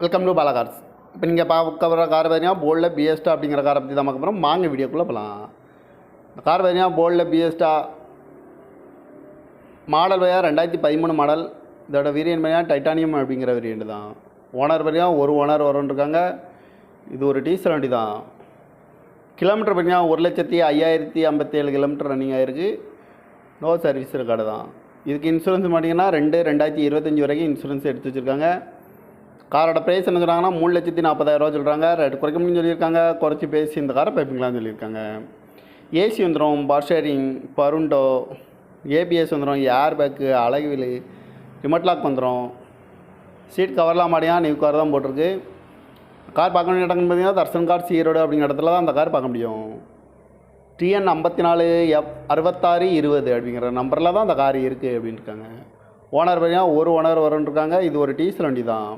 Welcome to Bala cars இப்போ நீங்கள் பார்க்க வர கார் பார்த்தீங்கன்னா போல்டில் பிஎஸ்டா அப்படிங்கிற காரை பற்றி தான் பார்க்க போகிறோம் வாங்க வீடியோக்குள்ளே போகலாம் இந்த கார் பார்த்தீங்கன்னா போல்டில் பிஎஸ்டா மாடல் வயா ரெண்டாயிரத்தி பதிமூணு மாடல் இதோட வேரியன்ட் பார்த்தீங்கன்னா டைட்டானியம் அப்படிங்கிற வேரியன்ட் தான். ஓனர் பார்த்தீங்கன்னா ஒரு ஓனர் இருக்காங்க இது ஒரு டீசல் வண்டி தான். கிலோமீட்டர் பார்த்தீங்கன்னா ஒரு லட்சத்தி ஐயாயிரத்தி ஐம்பத்தேழு கிலோமீட்டர் ரன்னிங் ஆகிருக்கு நோ சர்வீஸ் ரெக்கார்டு தான். இதுக்கு இன்சூரன்ஸ் பார்த்தீங்கன்னா ரெண்டு ரெண்டாயிரத்தி இருபத்தஞ்சி வரைக்கும் இன்சூரன்ஸ் எடுத்து வச்சுருக்காங்க. காரோட ப்ரைஸ் என்ன சொல்கிறாங்கன்னா மூணு லட்சத்தி நாற்பதாயிரரூவா சொல்கிறாங்க ரேட் குறைக்க முடியும்னு சொல்லியிருக்காங்க. குறைச்சி பேசி இந்த காரை பைப்பிங்களான்னு சொல்லியிருக்காங்க. ஏசி வந்துடும் பவர் ஷேரிங் பருண்டோ ஏபிஎஸ் வந்துடும் ஏர் பேக்கு அழகுவில் ரிமோட் லாக் வந்துடும் சீட் கவர்லாம் மாடியா நியூ கார் தான் போட்டிருக்கு. கார் பார்க்க வேண்டிய இடம்னு பார்த்தீங்கன்னா தர்சன் கார் சீரோடு அப்படிங்கிற இடத்துல தான் அந்த கார் பார்க்க முடியும். டிஎன் ஐம்பத்தி நாலு எஃப் அறுபத்தாறு இருபது அப்படிங்கிற நம்பரில் தான் அந்த கார் இருக்குது அப்படின்ட்டுருக்காங்க ஓனர் பார்த்தீங்கன்னா ஒரு ஓனர் வரும்னு இருக்காங்க. இது ஒரு டீசல் வண்டி தான்.